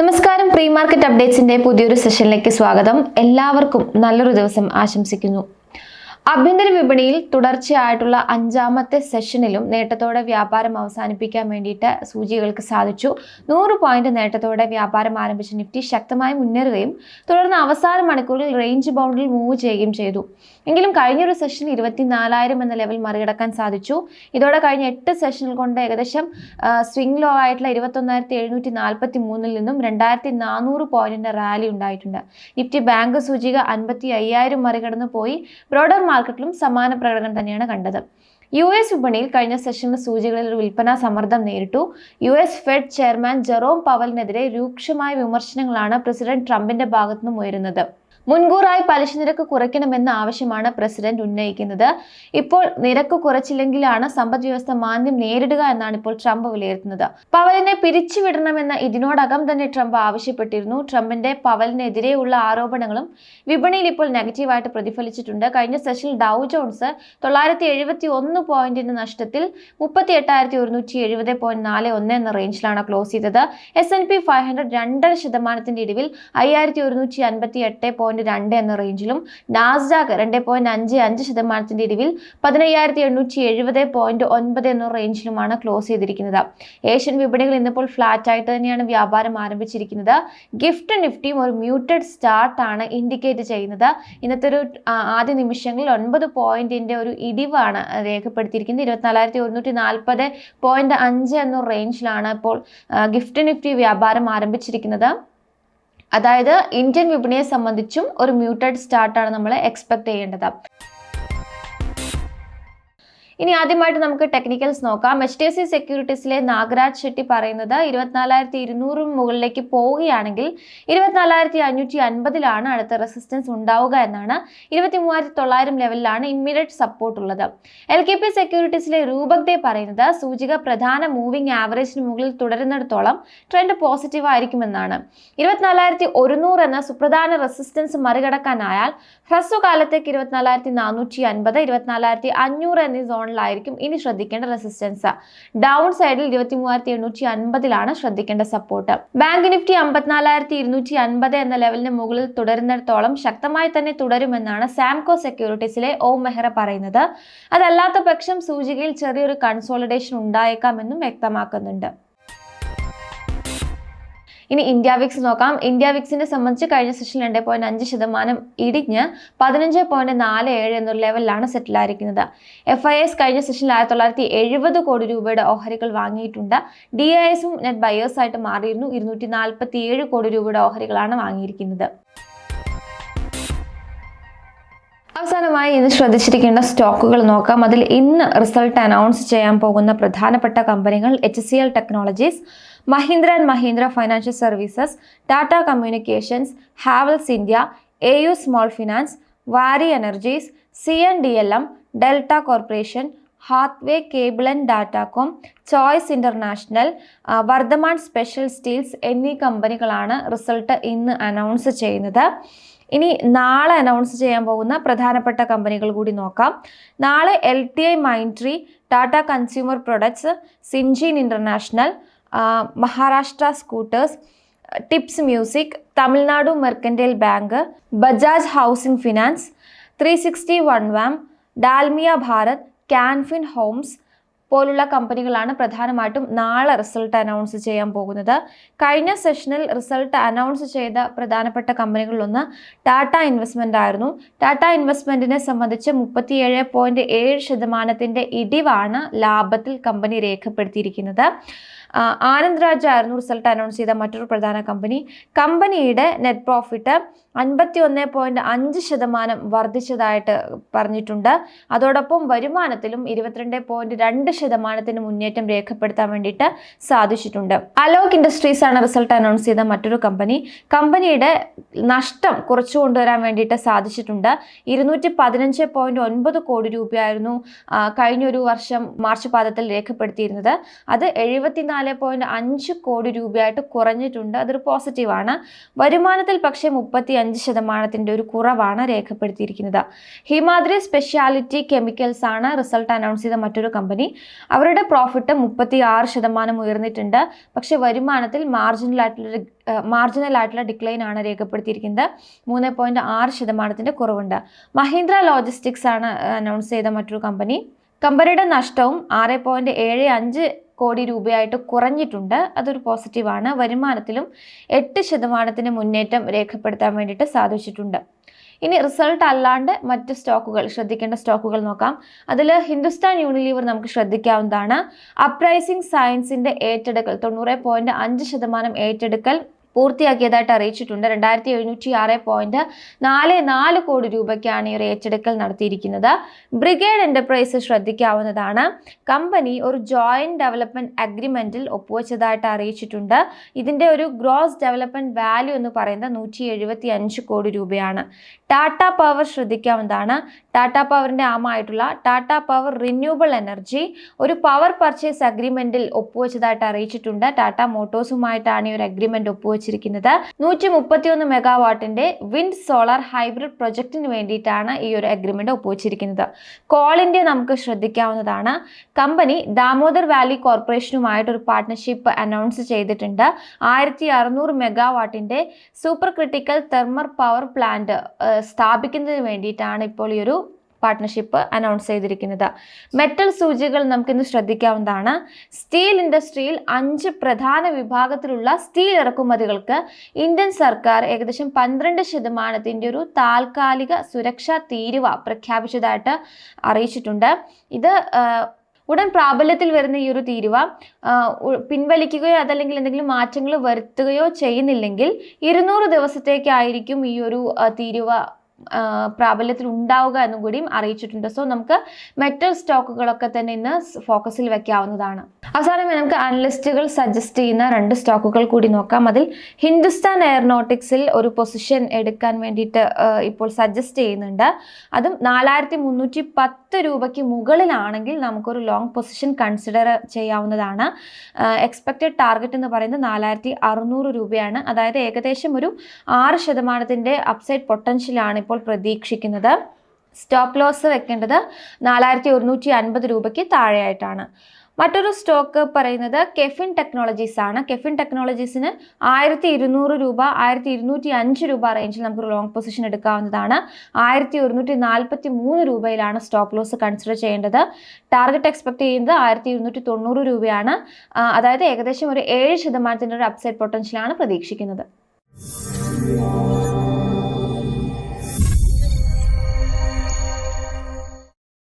നമസ്കാരം. Pre market അപ്ഡേറ്റ്സിന്റെ പുതിയൊരു സെഷനിലേക്ക് സ്വാഗതം. എല്ലാവർക്കും നല്ലൊരു ദിവസം ആശംസിക്കുന്നു. ആഭ്യന്തര വിപണിയിൽ തുടർച്ചയായിട്ടുള്ള അഞ്ചാമത്തെ സെഷനിലും നേട്ടത്തോടെ വ്യാപാരം അവസാനിപ്പിക്കാൻ വേണ്ടിയിട്ട് സൂചികൾക്ക് സാധിച്ചു. നൂറ് പോയിന്റ് നേട്ടത്തോടെ വ്യാപാരം ആരംഭിച്ച നിഫ്റ്റി ശക്തമായി മുന്നേറുകയും തുടർന്ന് അവസാന മണിക്കൂറിൽ റേഞ്ച് ബൗണ്ടിൽ മൂവ് ചെയ്യുകയും ചെയ്തു. എങ്കിലും കഴിഞ്ഞൊരു സെഷൻ ഇരുപത്തിനാലായിരം എന്ന ലെവൽ മറികടക്കാൻ സാധിച്ചു. ഇതോടെ കഴിഞ്ഞ എട്ട് സെഷനിൽ കൊണ്ട് ഏകദേശം സ്വിംഗ് ലോ ആയിട്ടുള്ള ഇരുപത്തൊന്നായിരത്തി എഴുന്നൂറ്റി നാൽപ്പത്തി മൂന്നിൽ നിന്നും രണ്ടായിരത്തി നാനൂറ് പോയിന്റിന്റെ റാലി ഉണ്ടായിട്ടുണ്ട്. നിഫ്റ്റി ബാങ്ക് സൂചിക അൻപത്തി അയ്യായിരം മറികടന്ന് പോയി ബ്രോഡർ മാർക്കറ്റിലും സമാന പ്രകടനം തന്നെയാണ് കണ്ടത്. യു എസ് വിപണിയിൽ കഴിഞ്ഞ സെഷനിൽ സൂചികളിൽ ഒരു വിൽപ്പന സമ്മർദ്ദം നേരിട്ടു. U S Fed chairman Jerome പവലിനെതിരെ രൂക്ഷമായ വിമർശനങ്ങളാണ് പ്രസിഡന്റ് ട്രംപിന്റെ ഭാഗത്തുനിന്നും ഉയരുന്നത്. മുൻകൂറായി പലിശ നിരക്ക് കുറയ്ക്കണമെന്ന ആവശ്യമാണ് പ്രസിഡന്റ് ഉന്നയിക്കുന്നത്. ഇപ്പോൾ നിരക്ക് കുറച്ചില്ലെങ്കിലാണ് സമ്പദ് വ്യവസ്ഥ മാന്ദ്യം നേരിടുക എന്നാണ് ഇപ്പോൾ ട്രംപ് വിലയിരുത്തുന്നത്. പവലിനെ പിരിച്ചുവിടണമെന്ന ഇതിനോടകം തന്നെ ട്രംപ് ആവശ്യപ്പെട്ടിരുന്നു. ട്രംപിന്റെ പവലിനെതിരെയുള്ള ആരോപണങ്ങളും വിപണിയിൽ ഇപ്പോൾ നെഗറ്റീവായിട്ട് പ്രതിഫലിച്ചിട്ടുണ്ട്. കഴിഞ്ഞ സെഷനിൽ ഡൗ ജോൺസ് തൊള്ളായിരത്തി എഴുപത്തി ഒന്ന് പോയിന്റിന്റെ നഷ്ടത്തിൽ മുപ്പത്തി എട്ടായിരത്തി ഒരുന്നൂറ്റി എഴുപത് പോയിന്റ് നാല് ഒന്ന് എന്ന റേഞ്ചിലാണ് ക്ലോസ് ചെയ്തത്. S and P five hundred രണ്ടര ശതമാനത്തിന്റെ ഇടിവിൽ അയ്യായിരത്തി ഒരുന്നൂറ്റി അൻപത്തി എട്ട് പോയിന്റ് രണ്ട് എന്ന റേഞ്ചിലും നാസ്ഡാക്ക് രണ്ട് പോയിന്റ് അഞ്ച് അഞ്ച് ശതമാനത്തിന്റെ ഇടിവിൽ പതിനയ്യായിരത്തി എണ്ണൂറ്റി എഴുപത് പോയിന്റ് ഒൻപത് എന്ന റേഞ്ചിലുമാണ് ക്ലോസ് ചെയ്തിരിക്കുന്നത്. ഏഷ്യൻ വിപണികൾ ഇന്നിപ്പോൾ ഫ്ലാറ്റ് ആയിട്ട് തന്നെയാണ് വ്യാപാരം ആരംഭിച്ചിരിക്കുന്നത്. ഗിഫ്റ്റ് നിഫ്റ്റിയും ഒരു മ്യൂട്ടഡ് സ്റ്റാർട്ട് ആണ് ഇൻഡിക്കേറ്റ് ചെയ്യുന്നത്. ഇന്നത്തെ ഒരു ആദ്യ നിമിഷങ്ങളിൽ ഒൻപത് പോയിന്റിന്റെ ഒരു ഇടിവാണ് രേഖപ്പെടുത്തിയിരിക്കുന്നത്. ഇരുപത്തിനാലായിരത്തി ഒരുന്നൂറ്റി നാൽപ്പത് പോയിന്റ് അഞ്ച് എന്ന റേഞ്ചിലാണ് ഇപ്പോൾ ഗിഫ്റ്റ് നിഫ്റ്റി വ്യാപാരം ആരംഭിച്ചിരിക്കുന്നത്. അതായത് ഇന്ത്യൻ വിപണിയെ സംബന്ധിച്ചും ഒരു മ്യൂട്ടഡ് സ്റ്റാർട്ടാണ് നമ്മൾ എക്സ്പെക്ട് ചെയ്യേണ്ടത്. ഇനി ആദ്യമായിട്ട് നമുക്ക് ടെക്നിക്കൽസ് നോക്കാം. എച്ച് ഡി എഫ് സി സെക്യൂരിറ്റീസിലെ നാഗരാജ് ഷെട്ടി പറയുന്നത് ഇരുപത്തിനാലായിരത്തി ഇരുന്നൂറിന് മുകളിലേക്ക് പോവുകയാണെങ്കിൽ ഇരുപത്തിനാലായിരത്തി അഞ്ഞൂറ്റി അൻപതിലാണ് അടുത്ത റെസിസ്റ്റൻസ് ഉണ്ടാവുക എന്നാണ് ഇരുപത്തി മൂവായിരത്തി തൊള്ളായിരം ലെവലിലാണ് ഇമ്മീഡിയറ്റ് സപ്പോർട്ട് ഉള്ളത് എൽ കെ പി സെക്യൂരിറ്റീസിലെ രൂപക് പറയുന്നത് സൂചിക പ്രധാന മൂവിംഗ് ആവറേജിന് മുകളിൽ തുടരുന്നിടത്തോളം ട്രെൻഡ് പോസിറ്റീവ് ആയിരിക്കുമെന്നാണ്. ഇരുപത്തിനാലായിരത്തി ഒരുന്നൂറ് എന്ന സുപ്രധാന റെസിസ്റ്റൻസ് മറികടക്കാനായാൽ ഹ്രസ്വകാലത്തേക്ക് ഇരുപത്തിനാലായിരത്തി നാനൂറ്റി അൻപത് ഇരുപത്തിനാലായിരത്തി അഞ്ഞൂറ് എന്നീ സോണിലായിരിക്കും ഇനി ശ്രദ്ധിക്കേണ്ട റെസിസ്റ്റൻസ് ഡൗൺ സൈഡിൽ ഇരുപത്തി മൂവായിരത്തി എണ്ണൂറ്റി അൻപതിലാണ് ശ്രദ്ധിക്കേണ്ട സപ്പോർട്ട് ബാങ്ക് നിഫ്റ്റി അമ്പത്തിനാലായിരത്തി ഇരുന്നൂറ്റി അൻപത് എന്ന ലെവലിന് മുകളിൽ തുടരുന്നിടത്തോളം ശക്തമായി തന്നെ തുടരുമെന്നാണ് സാംകോ സെക്യൂരിറ്റീസിലെ ഓം മെഹ്റ പറയുന്നത്. അതല്ലാത്ത പക്ഷം സൂചികയിൽ ചെറിയൊരു കൺസോളിഡേഷൻ ഉണ്ടായേക്കാമെന്നും വ്യക്തമാക്കുന്നുണ്ട്. ഇനി ഇന്ത്യ വിക്സ് നോക്കാം. ഇന്ത്യ വിക്സിനെ സംബന്ധിച്ച് കഴിഞ്ഞ സെഷൻ രണ്ട് പോയിന്റ് അഞ്ച് ശതമാനം ഇടിഞ്ഞ് പതിനഞ്ച് പോയിന്റ് നാല് ഏഴ് എന്നൊരു ലെവലിലാണ് സെറ്റിലായിരിക്കുന്നത് എഫ് ഐ എസ് കഴിഞ്ഞ സെഷനിൽ ആയിരത്തി തൊള്ളായിരത്തി എഴുപത് കോടി രൂപയുടെ ഓഹരികൾ വാങ്ങിയിട്ടുണ്ട്. ഡി ഐ എസും നെറ്റ് ബയേഴ്സ് ആയിട്ട് മാറിയിരുന്നു. ഇരുന്നൂറ്റി നാൽപ്പത്തി ഏഴ് കോടി രൂപയുടെ ഓഹരികളാണ് വാങ്ങിയിരിക്കുന്നത്. അവസാനമായി ഇന്ന് ശ്രദ്ധിച്ചിരിക്കേണ്ട സ്റ്റോക്കുകൾ നോക്കാം. അതിൽ ഇന്ന് റിസൾട്ട് അനൗൺസ് ചെയ്യാൻ പോകുന്ന പ്രധാനപ്പെട്ട കമ്പനികൾ H C L technologies Mahindra and Mahindra financial services Tata communications Havells India A U small finance Waaree energies C N D L M Delta corporation Hathway cable and datacom Choice International Vardhman special steels എന്നീ കമ്പനികളാണ് result ഇന്ന് announce ചെയ്യുന്നത്. ഇനി നാളെ announce ചെയ്യാൻ പോകുന്ന പ്രധാനപ്പെട്ട കമ്പനികൾ കൂടി നോക്കാം. നാളെ L T I Mindtree Tata consumer products Syngene international Maharashtra scooters Tips music Tamil Nadu mercantile bank Bajaj housing finance three sixty one warm Dalmia Bharat Can Fin homes പോലുള്ള കമ്പനികളാണ് പ്രധാനമായിട്ടും നാളെ റിസൾട്ട് അനൗൺസ് ചെയ്യാൻ പോകുന്നത്. കഴിഞ്ഞ സെഷനിൽ result announce ചെയ്ത പ്രധാനപ്പെട്ട കമ്പനികളിലൊന്ന് ടാറ്റ ഇൻവെസ്റ്റ്മെന്റ് ആയിരുന്നു. ടാറ്റ ഇൻവെസ്റ്റ്മെന്റിനെ സംബന്ധിച്ച് മുപ്പത്തിയേഴ് പോയിന്റ് ഏഴ് ശതമാനത്തിന്റെ ഇടിവാണ് ലാഭത്തിൽ കമ്പനി രേഖപ്പെടുത്തിയിരിക്കുന്നത്. ആനന്ദ് രാജ് ആയിരുന്നു റിസൾട്ട് അനൗൺസ് ചെയ്ത മറ്റൊരു പ്രധാന കമ്പനി കമ്പനിയുടെ നെറ്റ് പ്രോഫിറ്റ് അൻപത്തി ഒന്ന് പോയിന്റ് അഞ്ച് ശതമാനം വർദ്ധിച്ചതായിട്ട് പറഞ്ഞിട്ടുണ്ട്. അതോടൊപ്പം വരുമാനത്തിലും ഇരുപത്തിരണ്ട് പോയിന്റ് രണ്ട് ശതമാനത്തിന് മുന്നേറ്റം രേഖപ്പെടുത്താൻ വേണ്ടിയിട്ട് സാധിച്ചിട്ടുണ്ട്. അലോക് ഇൻഡസ്ട്രീസ് ആണ് റിസൾട്ട് അനൗൺസ് ചെയ്ത മറ്റൊരു കമ്പനി കമ്പനിയുടെ നഷ്ടം കുറച്ചു കൊണ്ടുവരാൻ വേണ്ടിയിട്ട് സാധിച്ചിട്ടുണ്ട്. ഇരുന്നൂറ്റി പതിനഞ്ച് പോയിന്റ് ഒൻപത് കോടി രൂപയായിരുന്നു കഴിഞ്ഞൊരു വർഷം മാർച്ച് പാദത്തിൽ രേഖപ്പെടുത്തിയിരുന്നത്. അത് എഴുപത്തിനാല് നാല് പോയിന്റ് അഞ്ച് കോടി രൂപയായിട്ട് കുറഞ്ഞിട്ടുണ്ട്. അതൊരു പോസിറ്റീവാണ്. വരുമാനത്തിൽ പക്ഷേ മുപ്പത്തി അഞ്ച് ശതമാനത്തിന്റെ ഒരു കുറവാണ് രേഖപ്പെടുത്തിയിരിക്കുന്നത്. ഹിമാദ്രി സ്പെഷ്യാലിറ്റി കെമിക്കൽസ് ആണ് റിസൾട്ട് അനൗൺസ് ചെയ്ത മറ്റൊരു കമ്പനി. അവരുടെ പ്രോഫിറ്റ് മുപ്പത്തി ആറ് ശതമാനം ഉയർന്നിട്ടുണ്ട്. പക്ഷെ വരുമാനത്തിൽ മാർജിനൽ ആയിട്ടുള്ള ഡിക്ലൈൻ ആണ് രേഖപ്പെടുത്തിയിരിക്കുന്നത്. മൂന്ന് പോയിന്റ് ആറ് ശതമാനത്തിന്റെ കുറവുണ്ട്. മഹീന്ദ്ര ലോജിസ്റ്റിക്സ് ആണ് അനൗൺസ് ചെയ്ത മറ്റൊരു കമ്പനി. കമ്പനിയുടെ നഷ്ടവും ആറ് പോയിന്റ് ഏഴ് അഞ്ച് കോടി രൂപയായിട്ട് കുറഞ്ഞിട്ടുണ്ട്. അതൊരു പോസിറ്റീവാണ് വരുമാനത്തിലും എട്ട് ശതമാനത്തിന് മുന്നേറ്റം രേഖപ്പെടുത്താൻ വേണ്ടിയിട്ട് സാധിച്ചിട്ടുണ്ട്. ഇനി റിസൾട്ട് അല്ലാണ്ട് മറ്റ് സ്റ്റോക്കുകൾ ശ്രദ്ധിക്കേണ്ട സ്റ്റോക്കുകൾ നോക്കാം. അതിൽ ഹിന്ദുസ്ഥാൻ യൂണിലീവർ നമുക്ക് ശ്രദ്ധിക്കാവുന്നതാണ്. അപ്രൈസിംഗ് സയൻസിന്റെ ഏറ്റെടുക്കൽ തൊണ്ണൂറ് പോയിന്റ് അഞ്ച് ശതമാനം ഏറ്റെടുക്കൽ പൂർത്തിയാക്കിയതായിട്ട് അറിയിച്ചിട്ടുണ്ട്. രണ്ടായിരത്തി എഴുന്നൂറ്റി ആറ് പോയിന്റ് നാല് നാല് കോടി രൂപയ്ക്കാണ് ഈ ഒരു ഏറ്റെടുക്കൽ നടത്തിയിരിക്കുന്നത്. ബ്രിഗേഡ് എന്റർപ്രൈസ് ശ്രദ്ധിക്കാവുന്നതാണ്. കമ്പനി ഒരു ജോയിന്റ് ഡെവലപ്മെന്റ് അഗ്രിമെന്റിൽ ഒപ്പുവെച്ചതായിട്ട് അറിയിച്ചിട്ടുണ്ട്. ഇതിന്റെ ഒരു ഗ്രോസ് ഡെവലപ്മെന്റ് വാല്യൂ എന്ന് പറയുന്നത് നൂറ്റി എഴുപത്തി അഞ്ച് കോടി രൂപയാണ്. ടാറ്റ പവർ ശ്രദ്ധിക്കാവുന്നതാണ്. ടാറ്റ പവറിന്റെ ആമായിട്ടുള്ള ടാറ്റ പവർ റിന്യൂവബിൾ എനർജി ഒരു പവർ പർച്ചേസ് അഗ്രിമെന്റിൽ ഒപ്പുവെച്ചതായിട്ട് അറിയിച്ചിട്ടുണ്ട്. ടാറ്റ മോട്ടോഴ്സുമായിട്ടാണ് ഈ ഒരു അഗ്രിമെന്റ് ഒപ്പുവെച്ചിരിക്കുന്നത് നൂറ്റി മുപ്പത്തിയൊന്ന് മെഗാവാട്ടിന്റെ വിൻഡ് സോളാർ ഹൈബ്രിഡ് പ്രൊജക്ടിന് വേണ്ടിയിട്ടാണ് ഈ ഒരു അഗ്രിമെന്റ് ഒപ്പുവെച്ചിരിക്കുന്നത്. ഇന്ത്യ നമുക്ക് ശ്രദ്ധിക്കാവുന്നതാണ്. കമ്പനി ദാമോദർ വാലി കോർപ്പറേഷനുമായിട്ട് ഒരു പാർട്ട്ണർഷിപ്പ് അനൗൺസ് ചെയ്തിട്ടുണ്ട്. ആയിരത്തി അറുന്നൂറ് മെഗാവാട്ടിന്റെ super critical thermal power plant സ്ഥാപിക്കുന്നതിന് വേണ്ടിയിട്ടാണ് ഇപ്പോൾ ഈ ഒരു പാർട്ട്ണർഷിപ്പ് അനൗൺസ് ചെയ്തിരിക്കുന്നത്. മെറ്റൽ സൂചികൾ നമുക്കിന്ന് ശ്രദ്ധിക്കാവുന്നതാണ്. സ്റ്റീൽ ഇൻഡസ്ട്രിയിൽ അഞ്ച് പ്രധാന വിഭാഗത്തിലുള്ള സ്റ്റീൽ ഇറക്കുമതികൾക്ക് ഇന്ത്യൻ സർക്കാർ ഏകദേശം പന്ത്രണ്ട് ശതമാനത്തിന്റെ ഒരു താൽക്കാലിക സുരക്ഷാ തീരുവ പ്രഖ്യാപിച്ചതായിട്ട് അറിയിച്ചിട്ടുണ്ട്. ഇത് ഉടൻ പ്രാബല്യത്തിൽ വരുന്ന ഈ ഒരു തീരുവ പിൻവലിക്കുകയോ അതല്ലെങ്കിൽ എന്തെങ്കിലും മാറ്റങ്ങൾ വരുത്തുകയോ ചെയ്യുന്നില്ലെങ്കിൽ ഇരുന്നൂറ് ദിവസത്തേക്കായിരിക്കും ഈ ഒരു തീരുവ പ്രാബല്യത്തിൽ ഉണ്ടാവുക എന്നും കൂടിയും അറിയിച്ചിട്ടുണ്ട്. സോ നമുക്ക് മെറ്റൽ സ്റ്റോക്കുകളൊക്കെ തന്നെ ഇന്ന് ഫോക്കസിൽ വെക്കാവുന്നതാണ്. അവസാനമായി നമുക്ക് അനലിസ്റ്റുകൾ സജസ്റ്റ് ചെയ്യുന്ന രണ്ട് സ്റ്റോക്കുകൾ കൂടി നോക്കാം. അതിൽ ഹിന്ദുസ്ഥാൻ എയറോനോട്ടിക്സിൽ ഒരു പൊസിഷൻ എടുക്കാൻ വേണ്ടിയിട്ട് ഇപ്പോൾ സജസ്റ്റ് ചെയ്യുന്നുണ്ട്. അതും നാലായിരത്തി മുന്നൂറ്റി പത്ത് രൂപയ്ക്ക് മുകളിലാണെങ്കിൽ നമുക്കൊരു ലോങ് പൊസിഷൻ കൺസിഡർ ചെയ്യാവുന്നതാണ്. എക്സ്പെക്റ്റഡ് ടാർഗറ്റ് എന്ന് പറയുന്നത് നാലായിരത്തി അറുന്നൂറ് രൂപയാണ്. അതായത് ഏകദേശം ഒരു ആറ് ശതമാനത്തിന്റെ അപ്സൈഡ് പൊട്ടൻഷ്യലാണ് ഇപ്പോൾ പ്രതീക്ഷിക്കുന്നത്. സ്റ്റോപ്പ് ലോസ് വെക്കേണ്ടത് നാലായിരത്തി ഒരുന്നൂറ്റി അൻപത് രൂപയ്ക്ക് താഴെയായിട്ടാണ്. മറ്റൊരു സ്റ്റോക്ക് പറയുന്നത് കെഫിൻ ടെക്നോളജീസ് ആണ്. കെഫിൻ ടെക്നോളജീസിന് ആയിരത്തി ഇരുന്നൂറ് രൂപ ആയിരത്തി ഇരുന്നൂറ്റി അഞ്ച് രൂപ റേഞ്ചിൽ നമുക്ക് ലോങ് പൊസിഷൻ എടുക്കാവുന്നതാണ്. ആയിരത്തി ഒരുന്നൂറ്റി നാൽപ്പത്തി മൂന്ന് രൂപയിലാണ് സ്റ്റോപ്പ് ലോസ് കൺസിഡർ ചെയ്യേണ്ടത്. ടാർഗറ്റ് എക്സ്പെക്ട് ചെയ്യുന്നത് ആയിരത്തി ഇരുന്നൂറ്റി തൊണ്ണൂറ് രൂപയാണ് അതായത് ഏകദേശം ഒരു ഏഴ് ശതമാനത്തിന്റെ ഒരു അപ്സൈഡ് പൊട്ടൻഷ്യലാണ് പ്രതീക്ഷിക്കുന്നത്.